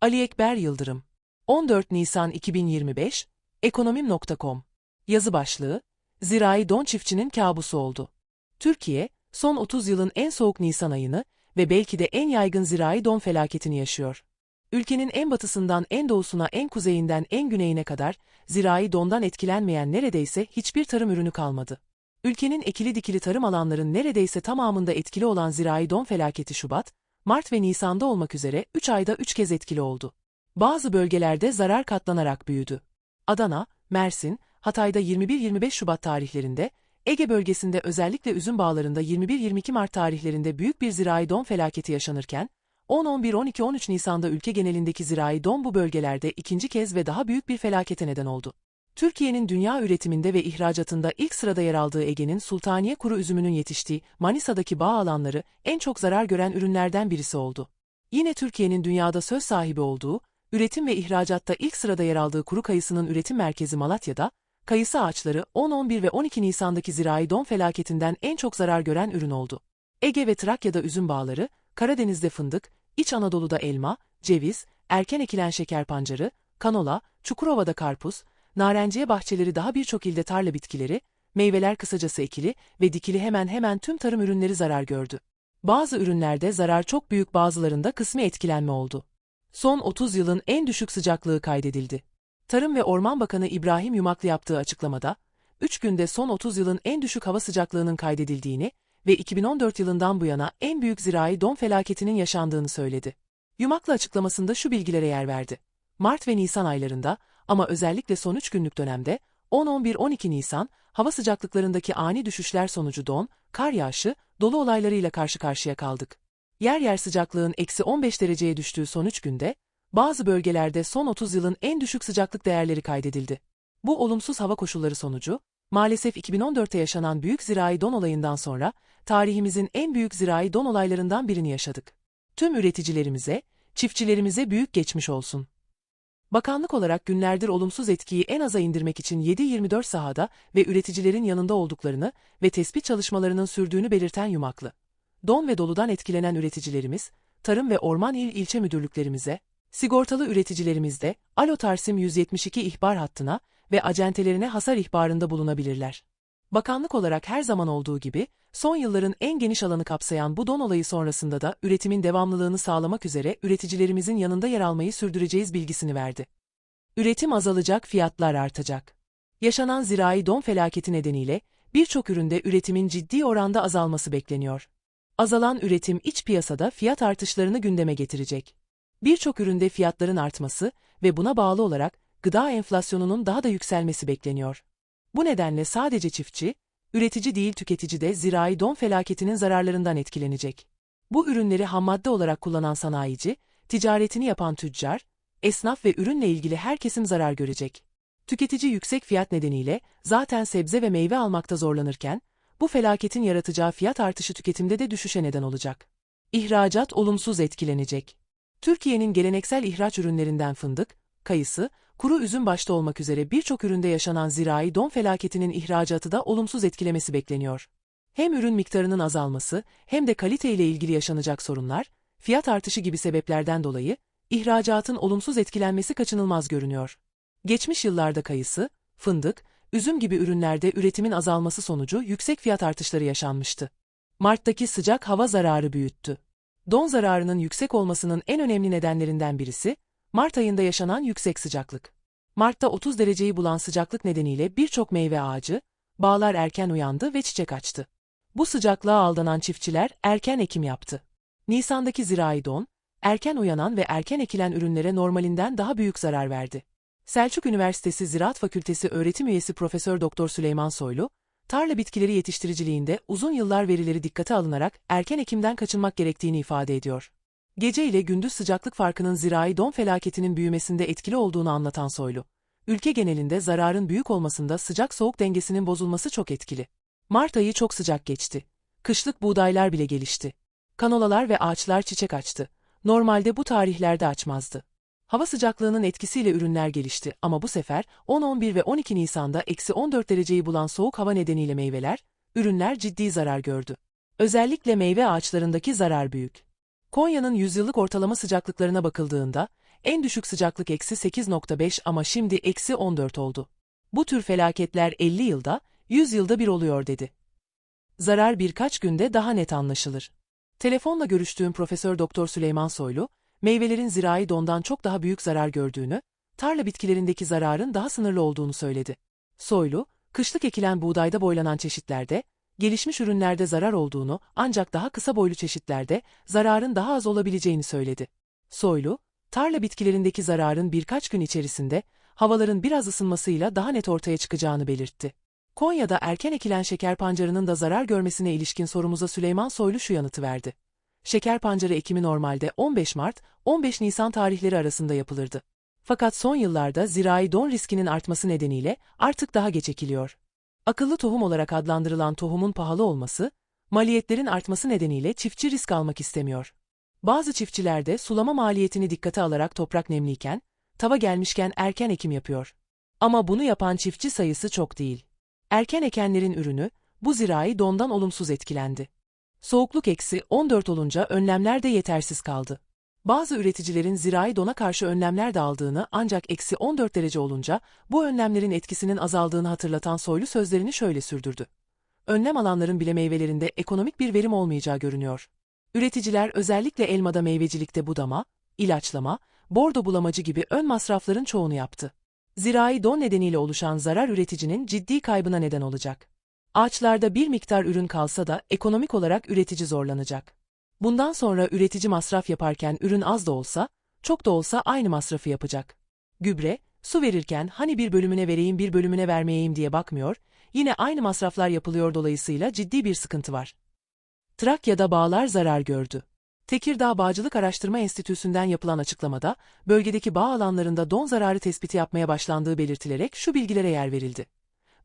Ali Ekber Yıldırım 14 Nisan 2025 Ekonomim.com Yazı başlığı Zirai don çiftçinin kabusu oldu. Türkiye, son 30 yılın en soğuk Nisan ayını ve belki de en yaygın zirai don felaketini yaşıyor. Ülkenin en batısından en doğusuna en kuzeyinden en güneyine kadar zirai dondan etkilenmeyen neredeyse hiçbir tarım ürünü kalmadı. Ülkenin ekili dikili tarım alanların neredeyse tamamında etkili olan zirai don felaketi Şubat, Mart ve Nisan'da olmak üzere 3 ayda 3 kez etkili oldu. Bazı bölgelerde zarar katlanarak büyüdü. Adana, Mersin, Hatay'da 21-25 Şubat tarihlerinde, Ege bölgesinde özellikle üzüm bağlarında 21-22 Mart tarihlerinde büyük bir zirai don felaketi yaşanırken, 10-11-12-13 Nisan'da ülke genelindeki zirai don bu bölgelerde ikinci kez ve daha büyük bir felakete neden oldu. Türkiye'nin dünya üretiminde ve ihracatında ilk sırada yer aldığı Ege'nin Sultaniye kuru üzümünün yetiştiği Manisa'daki bağ alanları en çok zarar gören ürünlerden birisi oldu. Yine Türkiye'nin dünyada söz sahibi olduğu, üretim ve ihracatta ilk sırada yer aldığı kuru kayısının üretim merkezi Malatya'da, kayısı ağaçları 10, 11 ve 12 Nisan'daki zirai don felaketinden en çok zarar gören ürün oldu. Ege ve Trakya'da üzüm bağları, Karadeniz'de fındık, İç Anadolu'da elma, ceviz, erken ekilen şeker pancarı, kanola, Çukurova'da karpuz, narenciye bahçeleri daha birçok ilde tarla bitkileri, meyveler kısacası ekili ve dikili hemen hemen tüm tarım ürünleri zarar gördü. Bazı ürünlerde zarar çok büyük bazılarında kısmi etkilenme oldu. Son 30 yılın en düşük sıcaklığı kaydedildi. Tarım ve Orman Bakanı İbrahim Yumaklı yaptığı açıklamada, 3 günde son 30 yılın en düşük hava sıcaklığının kaydedildiğini ve 2014 yılından bu yana en büyük zirai don felaketinin yaşandığını söyledi. Yumaklı açıklamasında şu bilgilere yer verdi. Mart ve Nisan aylarında ama özellikle son 3 günlük dönemde 10-11-12 Nisan hava sıcaklıklarındaki ani düşüşler sonucu don, kar yağışı, dolu olaylarıyla karşı karşıya kaldık. Yer yer sıcaklığın eksi 15 dereceye düştüğü son 3 günde, bazı bölgelerde son 30 yılın en düşük sıcaklık değerleri kaydedildi. Bu olumsuz hava koşulları sonucu, maalesef 2014'te yaşanan büyük zirai don olayından sonra, tarihimizin en büyük zirai don olaylarından birini yaşadık. Tüm üreticilerimize, çiftçilerimize büyük geçmiş olsun. Bakanlık olarak günlerdir olumsuz etkiyi en aza indirmek için 7-24 sahada ve üreticilerin yanında olduklarını ve tespit çalışmalarının sürdüğünü belirten Yumaklı. Don ve doludan etkilenen üreticilerimiz, Tarım ve Orman İl ilçe müdürlüklerimize, sigortalı üreticilerimizde Alo Tarsim 172 ihbar hattına ve acentelerine hasar ihbarında bulunabilirler. Bakanlık olarak her zaman olduğu gibi, son yılların en geniş alanı kapsayan bu don olayı sonrasında da üretimin devamlılığını sağlamak üzere üreticilerimizin yanında yer almayı sürdüreceğiz bilgisini verdi. Üretim azalacak, fiyatlar artacak. Yaşanan zirai don felaketi nedeniyle birçok üründe üretimin ciddi oranda azalması bekleniyor. Azalan üretim iç piyasada fiyat artışlarını gündeme getirecek. Birçok üründe fiyatların artması ve buna bağlı olarak gıda enflasyonunun daha da yükselmesi bekleniyor. Bu nedenle sadece çiftçi, üretici değil tüketici de zirai don felaketinin zararlarından etkilenecek. Bu ürünleri hammadde olarak kullanan sanayici, ticaretini yapan tüccar, esnaf ve ürünle ilgili her kesim zarar görecek. Tüketici yüksek fiyat nedeniyle zaten sebze ve meyve almakta zorlanırken, bu felaketin yaratacağı fiyat artışı tüketimde de düşüşe neden olacak. İhracat olumsuz etkilenecek. Türkiye'nin geleneksel ihraç ürünlerinden fındık, kayısı, kuru üzüm başta olmak üzere birçok üründe yaşanan zirai don felaketinin ihracatı da olumsuz etkilemesi bekleniyor. Hem ürün miktarının azalması hem de kalite ile ilgili yaşanacak sorunlar, fiyat artışı gibi sebeplerden dolayı ihracatın olumsuz etkilenmesi kaçınılmaz görünüyor. Geçmiş yıllarda kayısı, fındık, üzüm gibi ürünlerde üretimin azalması sonucu yüksek fiyat artışları yaşanmıştı. Mart'taki sıcak hava zararı büyüttü. Don zararının yüksek olmasının en önemli nedenlerinden birisi, Mart ayında yaşanan yüksek sıcaklık. Mart'ta 30 dereceyi bulan sıcaklık nedeniyle birçok meyve ağacı, bağlar erken uyandı ve çiçek açtı. Bu sıcaklığa aldanan çiftçiler erken ekim yaptı. Nisan'daki zirai don, erken uyanan ve erken ekilen ürünlere normalinden daha büyük zarar verdi. Selçuk Üniversitesi Ziraat Fakültesi öğretim üyesi Profesör Doktor Süleyman Soylu, tarla bitkileri yetiştiriciliğinde uzun yıllar verileri dikkate alınarak erken ekimden kaçınmak gerektiğini ifade ediyor. Gece ile gündüz sıcaklık farkının zirai don felaketinin büyümesinde etkili olduğunu anlatan Soylu. Ülke genelinde zararın büyük olmasında sıcak-soğuk dengesinin bozulması çok etkili. Mart ayı çok sıcak geçti. Kışlık buğdaylar bile gelişti. Kanolalar ve ağaçlar çiçek açtı. Normalde bu tarihlerde açmazdı. Hava sıcaklığının etkisiyle ürünler gelişti ama bu sefer 10, 11 ve 12 Nisan'da eksi 14 dereceyi bulan soğuk hava nedeniyle meyveler, ürünler ciddi zarar gördü. Özellikle meyve ağaçlarındaki zarar büyük. Konya'nın yüzyıllık ortalama sıcaklıklarına bakıldığında, en düşük sıcaklık eksi 8.5 ama şimdi eksi 14 oldu. Bu tür felaketler 50 yılda, 100 yılda bir oluyor dedi. Zarar birkaç günde daha net anlaşılır. Telefonla görüştüğüm Profesör Doktor Süleyman Soylu, meyvelerin zirai dondan çok daha büyük zarar gördüğünü, tarla bitkilerindeki zararın daha sınırlı olduğunu söyledi. Soylu, kışlık ekilen buğdayda boylanan çeşitlerde, gelişmiş ürünlerde zarar olduğunu ancak daha kısa boylu çeşitlerde zararın daha az olabileceğini söyledi. Soylu, tarla bitkilerindeki zararın birkaç gün içerisinde havaların biraz ısınmasıyla daha net ortaya çıkacağını belirtti. Konya'da erken ekilen şeker pancarının da zarar görmesine ilişkin sorumuza Süleyman Soylu şu yanıtı verdi. Şeker pancarı ekimi normalde 15 Mart, 15 Nisan tarihleri arasında yapılırdı. Fakat son yıllarda zirai don riskinin artması nedeniyle artık daha geç ekiliyor. Akıllı tohum olarak adlandırılan tohumun pahalı olması, maliyetlerin artması nedeniyle çiftçi risk almak istemiyor. Bazı çiftçiler de sulama maliyetini dikkate alarak toprak nemliyken, tava gelmişken erken ekim yapıyor. Ama bunu yapan çiftçi sayısı çok değil. Erken ekenlerin ürünü, bu zirai dondan olumsuz etkilendi. Soğukluk eksi 14 olunca önlemler de yetersiz kaldı. Bazı üreticilerin zirai dona karşı önlemler de aldığını ancak eksi 14 derece olunca bu önlemlerin etkisinin azaldığını hatırlatan Soylu sözlerini şöyle sürdürdü. Önlem alanların bile meyvelerinde ekonomik bir verim olmayacağı görünüyor. Üreticiler özellikle elmada meyvecilikte budama, ilaçlama, bordo bulamacı gibi ön masrafların çoğunu yaptı. Zirai don nedeniyle oluşan zarar üreticinin ciddi kaybına neden olacak. Ağaçlarda bir miktar ürün kalsa da ekonomik olarak üretici zorlanacak. Bundan sonra üretici masraf yaparken ürün az da olsa, çok da olsa aynı masrafı yapacak. Gübre, su verirken hani bir bölümüne vereyim bir bölümüne vermeyeyim diye bakmıyor, yine aynı masraflar yapılıyor dolayısıyla ciddi bir sıkıntı var. Trakya'da bağlar zarar gördü. Tekirdağ Bağcılık Araştırma Enstitüsü'nden yapılan açıklamada, bölgedeki bağ alanlarında don zararı tespiti yapmaya başlandığı belirtilerek şu bilgilere yer verildi.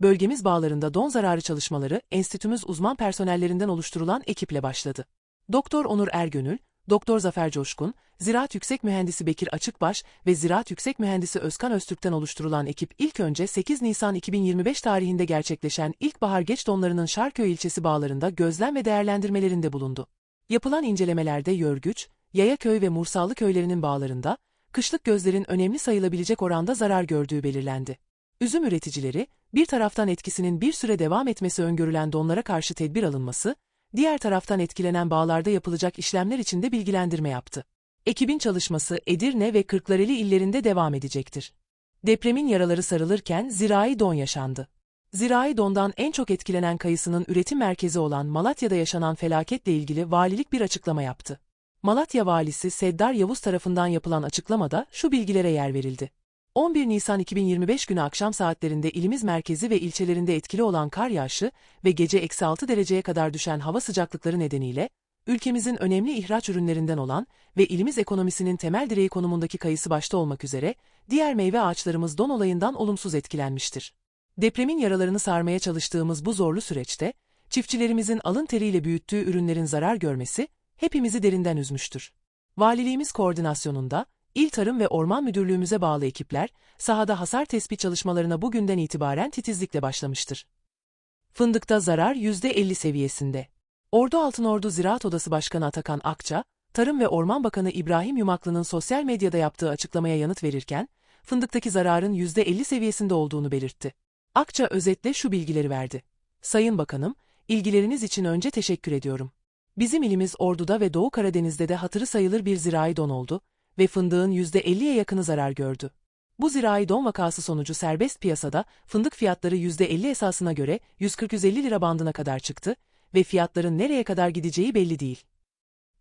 Bölgemiz bağlarında don zararı çalışmaları enstitümüz uzman personellerinden oluşturulan ekiple başladı. Doktor Onur Ergönül, Doktor Zafer Coşkun, Ziraat Yüksek Mühendisi Bekir Açıkbaş ve Ziraat Yüksek Mühendisi Özkan Öztürk'ten oluşturulan ekip ilk önce 8 Nisan 2025 tarihinde gerçekleşen ilkbahar geç donlarının Şarköy ilçesi bağlarında gözlem ve değerlendirmelerinde bulundu. Yapılan incelemelerde Yörgüç, Yayaköy ve Mursallı köylerinin bağlarında, kışlık gözlerin önemli sayılabilecek oranda zarar gördüğü belirlendi. Üzüm üreticileri, bir taraftan etkisinin bir süre devam etmesi öngörülen donlara karşı tedbir alınması, diğer taraftan etkilenen bağlarda yapılacak işlemler için de bilgilendirme yaptı. Ekibin çalışması Edirne ve Kırklareli illerinde devam edecektir. Depremin yaraları sarılırken zirai don yaşandı. Zirai dondan en çok etkilenen kayısının üretim merkezi olan Malatya'da yaşanan felaketle ilgili valilik bir açıklama yaptı. Malatya valisi Seddar Yavuz tarafından yapılan açıklamada şu bilgilere yer verildi. 11 Nisan 2025 günü akşam saatlerinde ilimiz merkezi ve ilçelerinde etkili olan kar yağışı ve gece eksi 6 dereceye kadar düşen hava sıcaklıkları nedeniyle, ülkemizin önemli ihraç ürünlerinden olan ve ilimiz ekonomisinin temel direği konumundaki kayısı başta olmak üzere, diğer meyve ağaçlarımız don olayından olumsuz etkilenmiştir. Depremin yaralarını sarmaya çalıştığımız bu zorlu süreçte, çiftçilerimizin alın teriyle büyüttüğü ürünlerin zarar görmesi, hepimizi derinden üzmüştür. Valiliğimiz koordinasyonunda, İl Tarım ve Orman Müdürlüğümüze bağlı ekipler, sahada hasar tespit çalışmalarına bugünden itibaren titizlikle başlamıştır. Fındıkta zarar %50 seviyesinde. Ordu Altınordu Ziraat Odası Başkanı Atakan Akça, Tarım ve Orman Bakanı İbrahim Yumaklı'nın sosyal medyada yaptığı açıklamaya yanıt verirken, fındıktaki zararın %50 seviyesinde olduğunu belirtti. Akça özetle şu bilgileri verdi. Sayın Bakanım, ilgileriniz için önce teşekkür ediyorum. Bizim ilimiz Ordu'da ve Doğu Karadeniz'de de hatırı sayılır bir zirai don oldu ve fındığın %50'ye yakını zarar gördü. Bu zirai don vakası sonucu serbest piyasada fındık fiyatları %50 esasına göre 140-150 lira bandına kadar çıktı ve fiyatların nereye kadar gideceği belli değil.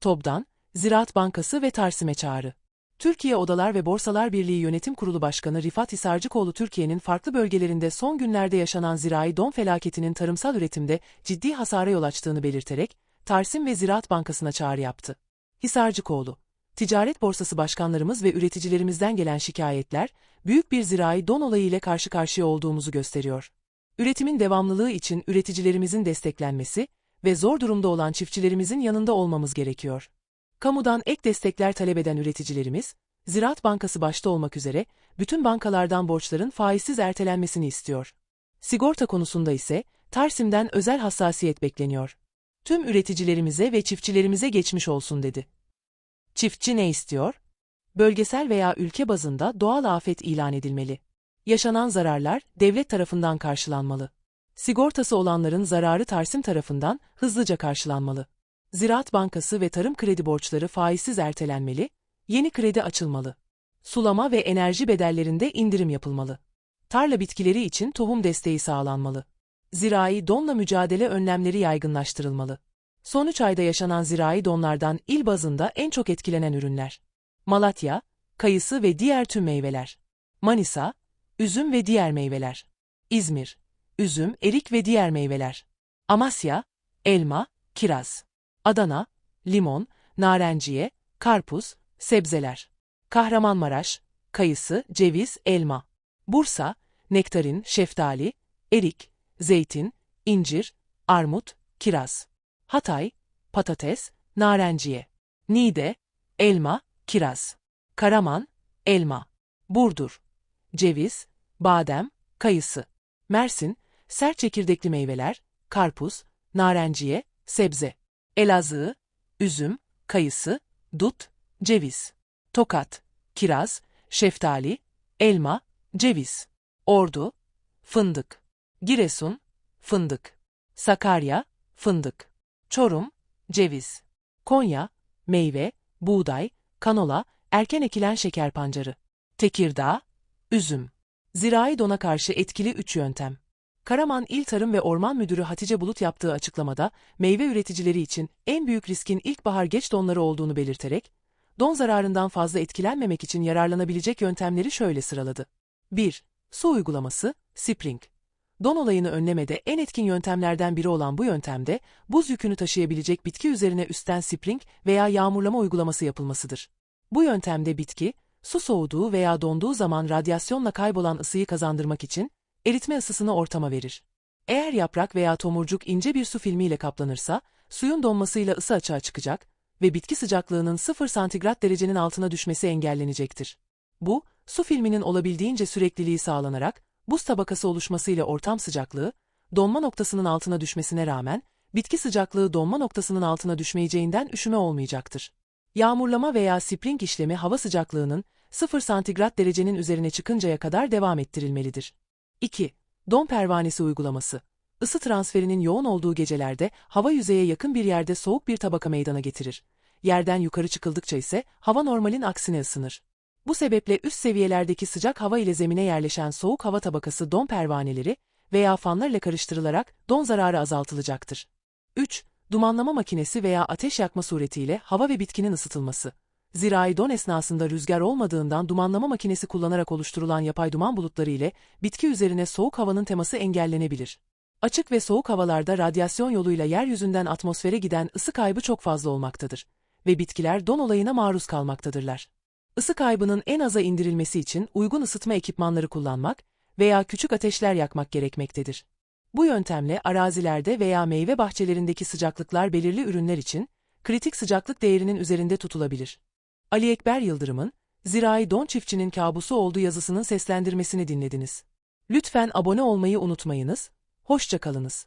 TOB'dan, Ziraat Bankası ve Tarsim'e çağrı. Türkiye Odalar ve Borsalar Birliği Yönetim Kurulu Başkanı Rifat Hisarcıkoğlu Türkiye'nin farklı bölgelerinde son günlerde yaşanan zirai don felaketinin tarımsal üretimde ciddi hasara yol açtığını belirterek, Tarsim ve Ziraat Bankası'na çağrı yaptı. Hisarcıkoğlu, Ticaret Borsası başkanlarımız ve üreticilerimizden gelen şikayetler, büyük bir zirai don olayı ile karşı karşıya olduğumuzu gösteriyor. Üretimin devamlılığı için üreticilerimizin desteklenmesi ve zor durumda olan çiftçilerimizin yanında olmamız gerekiyor. Kamudan ek destekler talep eden üreticilerimiz, Ziraat Bankası başta olmak üzere bütün bankalardan borçların faizsiz ertelenmesini istiyor. Sigorta konusunda ise Tarsim'den özel hassasiyet bekleniyor. Tüm üreticilerimize ve çiftçilerimize geçmiş olsun dedi. Çiftçi ne istiyor? Bölgesel veya ülke bazında doğal afet ilan edilmeli. Yaşanan zararlar devlet tarafından karşılanmalı. Sigortası olanların zararı Tarsim tarafından hızlıca karşılanmalı. Ziraat Bankası ve tarım kredi borçları faizsiz ertelenmeli, yeni kredi açılmalı. Sulama ve enerji bedellerinde indirim yapılmalı. Tarla bitkileri için tohum desteği sağlanmalı. Zirai donla mücadele önlemleri yaygınlaştırılmalı. Son 3 ayda yaşanan zirai donlardan il bazında en çok etkilenen ürünler. Malatya, kayısı ve diğer tüm meyveler. Manisa, üzüm ve diğer meyveler. İzmir, üzüm, erik ve diğer meyveler. Amasya, elma, kiraz. Adana, limon, narenciye, karpuz, sebzeler. Kahramanmaraş, kayısı, ceviz, elma. Bursa, nektarin, şeftali, erik, zeytin, incir, armut, kiraz. Hatay, patates, narenciye. Niğde, elma, kiraz. Karaman, elma. Burdur, ceviz, badem, kayısı. Mersin, sert çekirdekli meyveler, karpuz, narenciye, sebze. Elazığ, üzüm, kayısı, dut, ceviz. Tokat, kiraz, şeftali, elma, ceviz. Ordu, fındık. Giresun, fındık. Sakarya, fındık. Çorum, ceviz. Konya, meyve, buğday, kanola, erken ekilen şeker pancarı. Tekirdağ, üzüm. Zirai dona karşı etkili 3 yöntem. Karaman İl Tarım ve Orman Müdürü Hatice Bulut yaptığı açıklamada, meyve üreticileri için en büyük riskin ilkbahar geç donları olduğunu belirterek, don zararından fazla etkilenmemek için yararlanabilecek yöntemleri şöyle sıraladı. 1. Su uygulaması, Spring. Don olayını önlemede en etkin yöntemlerden biri olan bu yöntemde, buz yükünü taşıyabilecek bitki üzerine üstten spring veya yağmurlama uygulaması yapılmasıdır. Bu yöntemde bitki, su soğuduğu veya donduğu zaman radyasyonla kaybolan ısıyı kazandırmak için, eritme ısısını ortama verir. Eğer yaprak veya tomurcuk ince bir su filmiyle kaplanırsa, suyun donmasıyla ısı açığa çıkacak ve bitki sıcaklığının 0 santigrat derecenin altına düşmesi engellenecektir. Bu, su filminin olabildiğince sürekliliği sağlanarak, buz tabakası oluşmasıyla ortam sıcaklığı, donma noktasının altına düşmesine rağmen, bitki sıcaklığı donma noktasının altına düşmeyeceğinden üşüme olmayacaktır. Yağmurlama veya spring işlemi hava sıcaklığının 0 santigrat derecenin üzerine çıkıncaya kadar devam ettirilmelidir. 2. Don pervanesi uygulaması. Isı transferinin yoğun olduğu gecelerde hava yüzeye yakın bir yerde soğuk bir tabaka meydana getirir. Yerden yukarı çıkıldıkça ise hava normalin aksine ısınır. Bu sebeple üst seviyelerdeki sıcak hava ile zemine yerleşen soğuk hava tabakası don pervaneleri veya fanlarla karıştırılarak don zararı azaltılacaktır. 3. Dumanlama makinesi veya ateş yakma suretiyle hava ve bitkinin ısıtılması. Zirai don esnasında rüzgar olmadığından dumanlama makinesi kullanarak oluşturulan yapay duman bulutları ile bitki üzerine soğuk havanın teması engellenebilir. Açık ve soğuk havalarda radyasyon yoluyla yeryüzünden atmosfere giden ısı kaybı çok fazla olmaktadır ve bitkiler don olayına maruz kalmaktadırlar. Isı kaybının en aza indirilmesi için uygun ısıtma ekipmanları kullanmak veya küçük ateşler yakmak gerekmektedir. Bu yöntemle arazilerde veya meyve bahçelerindeki sıcaklıklar belirli ürünler için kritik sıcaklık değerinin üzerinde tutulabilir. Ali Ekber Yıldırım'ın Zirai Don Çiftçinin Kabusu olduğu yazısının seslendirmesini dinlediniz. Lütfen abone olmayı unutmayınız, hoşça kalınız.